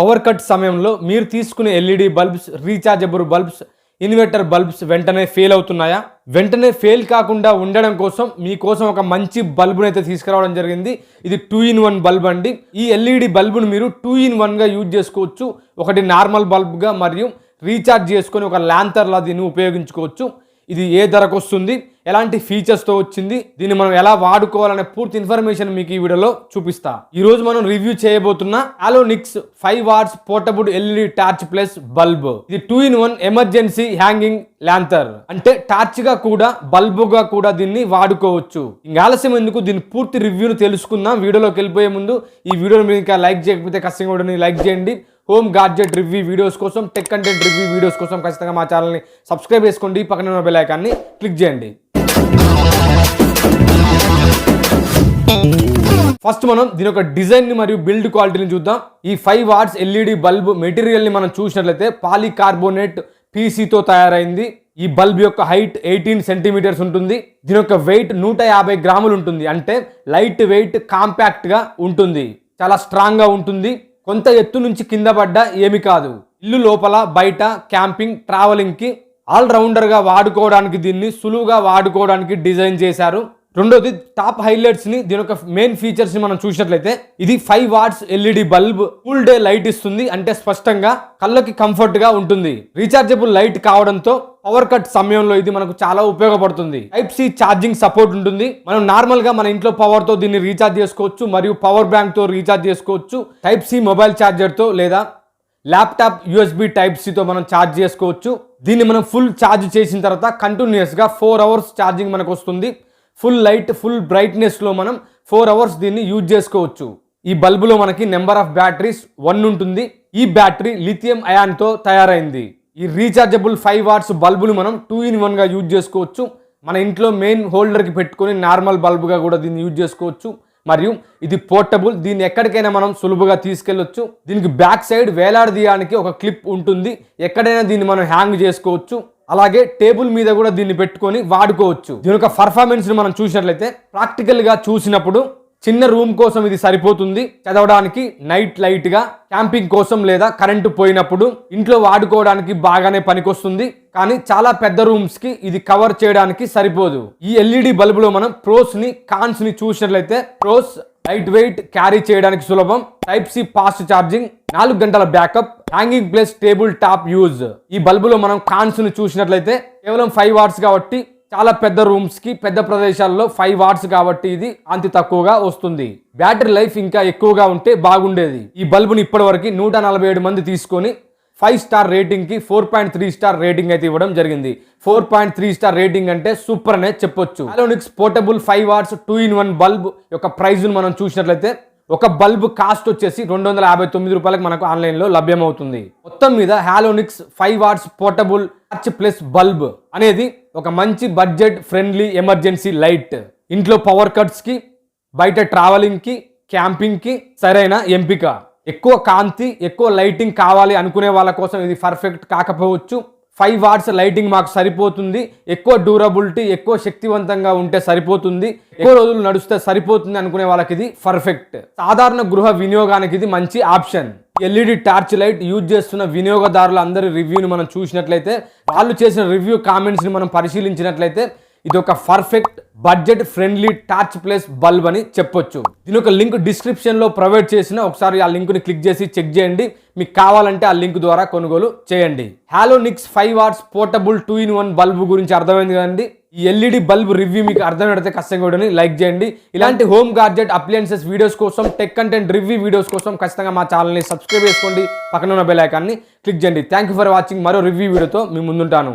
Power cut సమయంలో మీరు తీసుకునే LED bulbs rechargeable bulbs inverter bulbs వెంటనే ఫెయిల్ అవుతున్నాయా? వెంటనే ఫెయిల్ కాకుండా ఉండడం కోసం మీకోసం ఒక మంచి బల్బును అయితే తీసుకురావడం జరిగింది. ఇది టూ ఇన్ వన్ బల్బ్ అండి. ఈ ఎల్ఈడి బల్బును మీరు టూ ఇన్ వన్గా యూజ్ చేసుకోవచ్చు. ఒకటి నార్మల్ బల్బ్గా మరియు రీఛార్జ్ చేసుకొని ఒక ల్యాంతర్లా దీన్ని ఉపయోగించుకోవచ్చు. ఇది ఏ ధరకు వస్తుంది? ఎలాంటి ఫీచర్స్తో వచ్చింది దీన్ని మనం ఎలా వాడుకోవాలనే పూర్తి ఇన్ఫర్మేషన్ మీకు ఈ వీడియోలో చూపిస్తా. ఈ రోజు మనం రివ్యూ చేయబోతున్న Halonix five watts portable LED torch plus bulb ఇది two in one emergency hanging lantern అంటే టార్చ్గా కూడా బల్బుగా కూడా దీన్ని వాడుకోవచ్చు. ఇంకా ఆలస్యం ఎందుకు? దీని పూర్తి రివ్యూను తెలుసుకుందాం. వీడియోలోకి వెళ్ళిపోయే ముందు ఈ వీడియోని మీరు ఇంకా లైక్ చేయకపోతే ఖచ్చితంగా వీడియోని లైక్ చేయండి. హోమ్ గాడ్జెట్ రివ్యూ వీడియోస్ కోసం టెక్ కంటెంట్ రివ్యూ వీడియోస్ కోసం ఖచ్చితంగా మా ఛానల్ని సబ్స్క్రైబ్ చేసుకోండి. పక్కన ఉన్న బెల్ ఐకాన్ని క్లిక్ చేయండి. ఫస్ట్ మనం దీని యొక్క డిజైన్ని మరియు బిల్డ్ క్వాలిటీని చూద్దాం. ఈ ఫైవ్ వాట్స్ ఎల్ఈడి బల్బ్ మెటీరియల్ని మనం చూసినట్లయితే పాలికార్బోనేట్ పీసీతో తయారైంది. ఈ బల్బ్ యొక్క హైట్ ఎయిటీన్ సెంటీమీటర్స్ ఉంటుంది. దీని యొక్క వెయిట్ నూట యాభై గ్రాములు ఉంటుంది. అంటే లైట్ వెయిట్ కాంపాక్ట్గా ఉంటుంది. చాలా స్ట్రాంగ్గా ఉంటుంది. కొంత ఎత్తు నుంచి కింద పడ్డా ఏమి కాదు. ఇల్లు లోపల బయట క్యాంపింగ్ ట్రావెలింగ్కి ఆల్గా వాడుకోవడానికి దీన్ని సులువుగా వాడుకోవడానికి డిజైన్ చేశారు. రెండోది టాప్ హైలైట్స్ని దీని యొక్క మెయిన్ ఫీచర్స్ని మనం చూసినట్లయితే ఇది five watts LED bulb full day light ఇస్తుంది. అంటే స్పష్టంగా కళ్ళకి కంఫర్ట్గా ఉంటుంది. రీఛార్జబుల్ లైట్ కావడంతో పవర్ కట్ సమయంలో ఇది మనకు చాలా ఉపయోగపడుతుంది. టైప్ సి ఛార్జింగ్ సపోర్ట్ ఉంటుంది. మనం నార్మల్గా మన ఇంట్లో పవర్తో దీన్ని రీఛార్జ్ చేసుకోవచ్చు మరియు పవర్ బ్యాంక్తో రీఛార్జ్ చేసుకోవచ్చు. టైప్ సి మొబైల్ ఛార్జర్తో లేదా ల్యాప్టాప్ యూఎస్బి టైప్ సితో మనం ఛార్జ్ చేసుకోవచ్చు. దీన్ని మనం ఫుల్ ఛార్జ్ చేసిన తర్వాత కంటిన్యూస్గా ఫోర్ అవర్స్ ఛార్జింగ్ మనకు వస్తుంది. ఫుల్ లైట్ ఫుల్ బ్రైట్నెస్లో మనం ఫోర్ అవర్స్ దీన్ని యూజ్ చేసుకోవచ్చు. ఈ బల్బులో మనకి నెంబర్ ఆఫ్ బ్యాటరీస్ వన్ ఉంటుంది. ఈ బ్యాటరీ లిథియం అయాన్తో తయారైంది. ఈ రీఛార్జబుల్ ఫైవ్ వాట్స్ బల్బులు మనం టూ ఇన్ వన్గా యూజ్ చేసుకోవచ్చు. మన ఇంట్లో మెయిన్ హోల్డర్కి పెట్టుకొని నార్మల్ బల్బుగా కూడా దీన్ని యూజ్ చేసుకోవచ్చు. మరియు ఇది పోర్టబుల్ దీన్ని ఎక్కడికైనా మనం సులువుగా తీసుకెళ్ళొచ్చు. దీనికి బ్యాక్ సైడ్ వేలాడదీయడానికి ఒక క్లిప్ ఉంటుంది. ఎక్కడైనా దీన్ని మనం హ్యాంగ్ చేసుకోవచ్చు. అలాగే టేబుల్ మీద కూడా దీన్ని పెట్టుకొని వాడుకోవచ్చు. దీని యొక్క పర్ఫార్మెన్స్ని మనం చూసినట్లయితే ప్రాక్టికల్గా చూసినప్పుడు చిన్న రూమ్ కోసం ఇది సరిపోతుంది. చదవడానికి నైట్ లైట్గా క్యాంపింగ్ కోసం లేదా కరెంటు పోయినప్పుడు ఇంట్లో వాడుకోవడానికి బాగానే పనికొస్తుంది. కానీ చాలా పెద్ద రూమ్స్కి ఇది కవర్ చేయడానికి సరిపోదు. ఈ ఎల్ఈడి బల్బులో మనం ప్రోస్ని కాన్స్ని చూసినట్లయితే ప్రోస్ లైట్ వెయిట్ క్యారీ చేయడానికి సులభం. టైప్ సి ఫాస్ట్ ఛార్జింగ్ నాలుగు గంటల backup hanging plus table top use ఈ బల్బులో మనం కాన్స్ను చూసినట్లయితే కేవలం ఫైవ్ వాట్స్ కాబట్టి చాలా పెద్ద రూమ్స్కి పెద్ద ప్రదేశాల్లో ఫైవ్ వాట్స్ కాబట్టి ఇది అంతి తక్కువగా వస్తుంది. బ్యాటరీ లైఫ్ ఇంకా ఎక్కువగా ఉంటే బాగుండేది. ఈ బల్బుని ఇప్పటి వరకు నూట నలభై ఏడు మంది తీసుకొని five star రేటింగ్కి four point three star rating అయితే ఇవ్వడం జరిగింది. Four point three star rating అంటే సూపర్ అనే చెప్పొచ్చు. Halonix portable five watts two in one bulb యొక్క ప్రైజ్ను మనం చూసినట్లయితే ఒక బల్బ్ కాస్ట్ వచ్చేసి రెండు వందల యాభై తొమ్మిది రూపాయలకు మనకు ఆన్లైన్లో లభ్యమవుతుంది. మొత్తం మీద Halonix five watts portable torch plus bulb అనేది ఒక మంచి బడ్జెట్ ఫ్రెండ్లీ ఎమర్జెన్సీ లైట్ ఇంట్లో పవర్ కట్స్కి బయట ట్రావెలింగ్కి క్యాంపింగ్కి సరైన ఎంపిక. ఎక్కువ కాంతి ఎక్కువ లైటింగ్ కావాలి అనుకునే వాళ్ళ కోసం ఇది పర్ఫెక్ట్ కాకపోవచ్చు. ఫైవ్ వాట్స్ లైటింగ్ మాకు సరిపోతుంది. ఎక్కువ డ్యూరబిలిటీ ఎక్కువ శక్తివంతంగా ఉంటే సరిపోతుంది. ఎక్కువ రోజులు నడుస్తే సరిపోతుంది అనుకునే వాళ్ళకి ఇది పర్ఫెక్ట్. సాధారణ గృహ వినియోగానికి ఇది మంచి option. LED torch light use చేస్తున్న వినియోగదారుల అందరి రివ్యూని మనం చూసినట్లయితే వాళ్ళు చేసిన రివ్యూ కామెంట్స్ని మనం పరిశీలించినట్లయితే ఇది ఒక perfect budget friendly torch plus bulb అని చెప్పొచ్చు. దీని ఒక లింక్ డిస్క్రిప్షన్లో ప్రొవైడ్ చేసిన ఒకసారి ఆ లింక్ని క్లిక్ చేసి చెక్ చేయండి. మీకు కావాలంటే ఆ లింక్ ద్వారా కొనుగోలు చేయండి. Halonix five watts portable two in one bulb గురించి అర్థమైంది కదండి? ఈ ఎల్ఈడి బల్బ్ రివ్యూ మీకు అర్థమైతే కష్టంగా ఉండని లైక్ చేయండి. ఇలాంటి హోమ్ గార్జెట్ అప్లయన్సెస్ వీడియోస్ కోసం టెక్ కంటెంట్ రివ్యూ వీడియోస్ కోసం ఖచ్చితంగా మా ఛానల్ని సబ్స్క్రైబ్ చేసుకోండి. పక్కన ఉన్న బెల్ ఐకాన్ని క్లిక్ చేయండి. థ్యాంక్ యూ ఫర్ వాచింగ్ మరో రివ్యూ వీడియోతో మీ ముందుంటాను.